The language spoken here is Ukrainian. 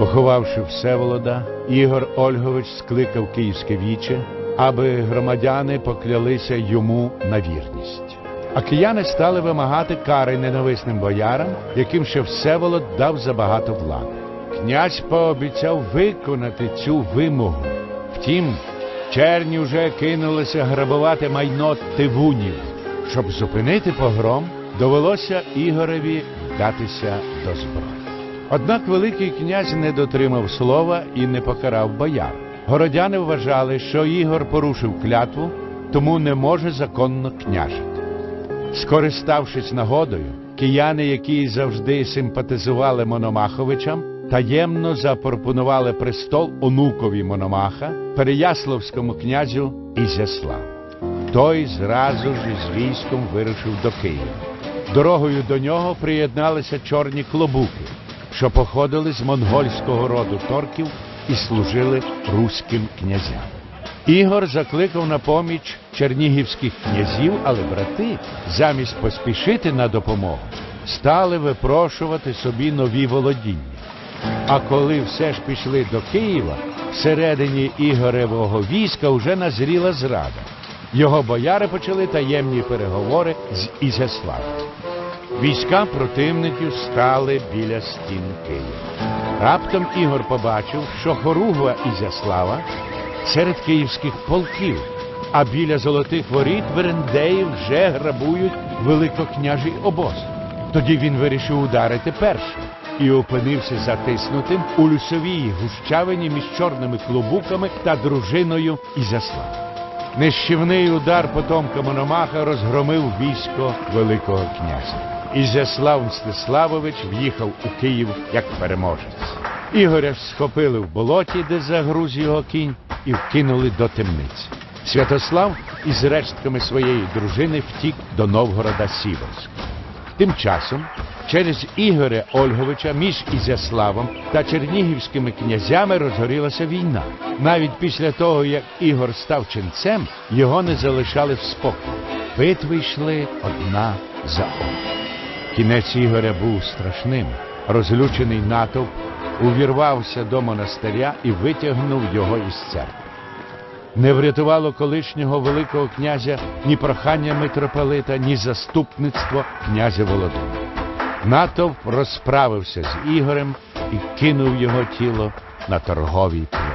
Поховавши Всеволода, Ігор Ольгович скликав Київське віче, аби громадяни поклялися йому на вірність. А кияни стали вимагати кари ненависним боярам, яким ще Всеволод дав забагато влади. Князь пообіцяв виконати цю вимогу. Втім, черні вже кинулися грабувати майно тивунів. Щоб зупинити погром, довелося Ігореві вдатися до зброї. Однак Великий князь не дотримав слова і не покарав бояр. Городяни вважали, що Ігор порушив клятву, тому не може законно княжити. Скориставшись нагодою, кияни, які завжди симпатизували Мономаховичам, таємно запропонували престол онукові Мономаха, Переяславському князю Ізяславу. Той зразу ж із військом вирушив до Києва. Дорогою до нього приєдналися чорні клобуки, що походили з монгольського роду торків і служили руським князям. Ігор закликав на поміч чернігівських князів, але брати, замість поспішити на допомогу, стали випрошувати собі нові володіння. А коли все ж пішли до Києва, всередині Ігоревого війська вже назріла зрада. Його бояри почали таємні переговори з Ізяславом. Війська противників стали біля стін Києва. Раптом Ігор побачив, що хоругва Ізяслава серед київських полків, а біля золотих воріт Верендеї вже грабують великокняжий обоз. Тоді він вирішив ударити першим і опинився затиснутим у лісовій гущавині між чорними клубуками та дружиною Ізяслава. Нищівний удар потомка Мономаха розгромив військо Великого князя. Ізяслав Мстиславович в'їхав у Київ як переможець. Ігоря схопили в болоті, де загруз його кінь, і вкинули до темниці. Святослав із рештками своєї дружини втік до Новгорода Сіверська. Тим часом через Ігоря Ольговича між Ізяславом та чернігівськими князями розгорілася війна. Навіть після того, як Ігор став ченцем, його не залишали в спокої. Битви йшли одна за одною. Кінець Ігоря був страшним. Розлючений натовп увірвався до монастиря і витягнув його із церкви. Не врятувало колишнього Великого князя ні прохання митрополита, ні заступництво князя Володимира. Натовп розправився з Ігорем і кинув його тіло на торговій площі.